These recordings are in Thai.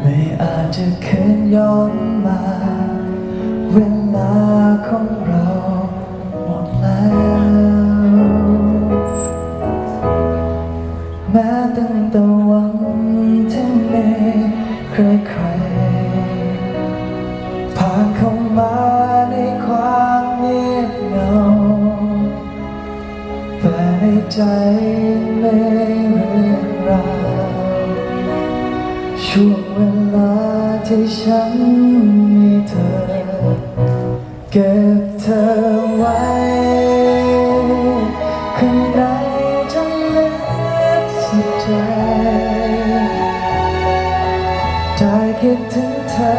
ไม่อาจจะคืนย้อนมา เวลาของเราหมดแล้ว แม้ตั้งแต่วันที่ไม่เคยใครผ่านเข้ามาในความเงียบเหงาแต่ในใจ ช่วงเวลาที่ฉันมีเธอ เก็บเธอไว้ ข้างในจนลึกสุดใจได้คิดถึงเธอ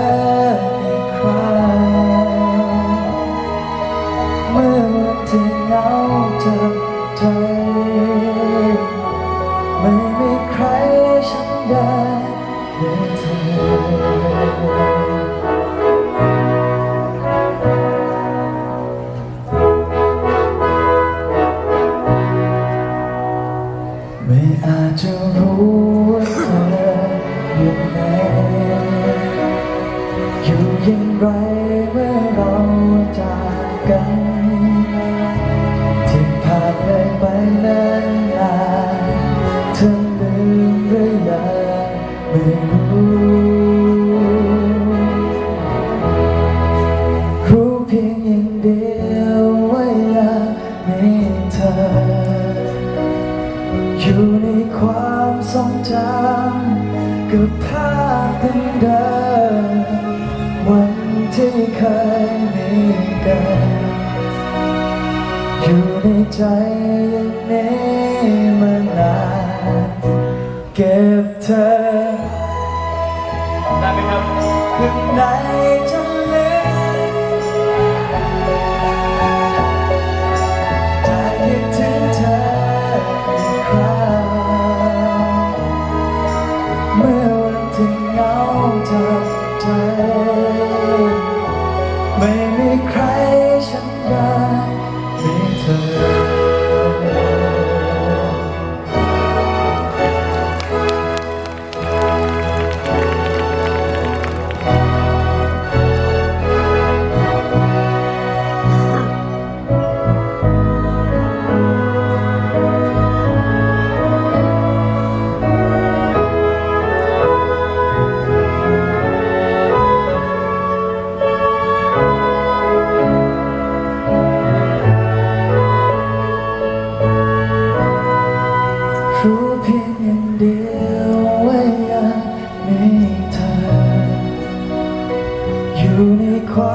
อีกครั้งเมื่อวันที่เหงาจับใอาจจะรู้ว่าเธออยู่ไหนอยู่ยังไร จำกับภาพเดิมๆวันที่เคยมีกัน อยู่ในใจ ฉันได้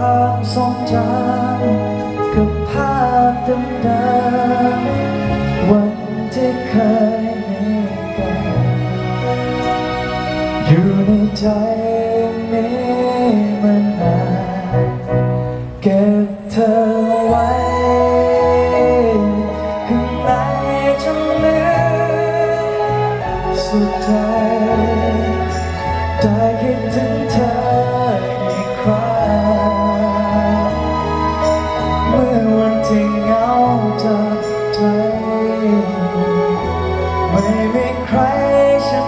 ความทรงจำกับภาพเดิมๆวันที่เคยมีกันอยู่ในใจนี้มานานเก็บเธอไว้ข้างในจนลึกสุดใจ ไม่ครฉั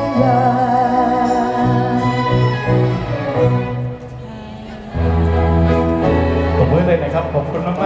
เลยนะครับ ขอบคุณมาก